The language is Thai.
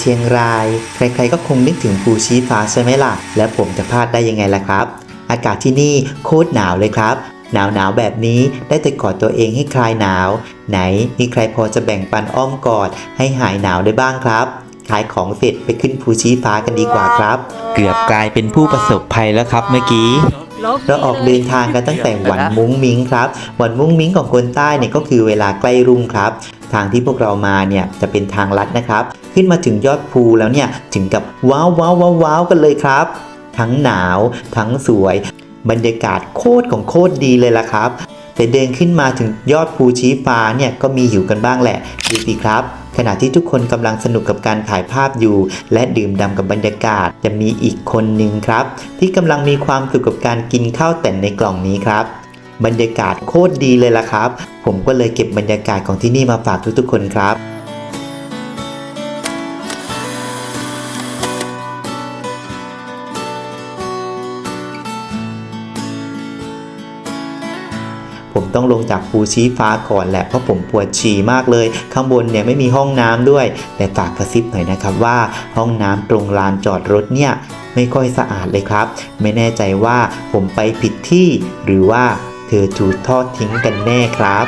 เชียงราย ใครๆก็คงนึกถึงภูชีฟ้าใช่ไหมล่ะ แล้วผมจะพลาดได้ยังไงล่ะครับ อากาศที่นี่โคตรหนาวเลยครับ หนาวหนาวๆแบบนี้ได้แต่กอดตัวเองให้คลายหนาว ไหนมีใครพอจะแบ่งปันอ้อมกอดให้หายหนาวได้บ้างครับขายของเสร็จไปขึ้นภูชีฟ้ากันดีกว่าครับ เกือบกลายเป็นผู้ประสบภัยแล้วครับเมื่อกี้เราออกเดินทางกันตั้งแต่วันมุ้งมิ้งครับวันมุ้งมิ้งของคนใต้เนี่ยก็คือเวลาใกล้รุ่งครับ ทางที่พวกเรามาเนี่ยจะเป็นทางลัดนะครับ ขึ้นมาถึงยอดภูแล้วเนี่ยถึงกับว้าวว้าวว้าวว้าวกันเลยครับ ทั้งหนาว ทั้งสวย บรรยากาศโคตรของโคตรดีเลยล่ะครับ แต่เดินขึ้นมาถึงยอดภูชี้ฟ้าเนี่ยก็มีหิวกันบ้างแหละดูสิครับขณะที่ทุกคนกำลังสนุกกับการถ่ายภาพอยู่ และดื่มด่ำกับบรรยากาศ จะมีอีกคนหนึ่งครับ ที่กำลังมีความสุขกับการกินข้าวแต่นในกล่องนี้ครับ บรรยากาศโคตรดีเลยล่ะครับ ผมก็เลยเก็บบรรยากาศของที่นี่มาฝากทุกๆคนครับ ผมต้องลงจากภูชี้ฟ้าก่อนแหละเพราะผมปวดฉี่มากเลย ข้างบนเนี่ยไม่มีห้องน้ำด้วย แต่ฝากกระซิบหน่อยนะครับว่าห้องน้ำตรงลานจอดรถเนี่ยไม่ค่อยสะอาดเลยครับ ไม่แน่ใจว่าผมไปผิดที่ หรือว่าเธอถูกทอดทิ้งกันแน่ครับ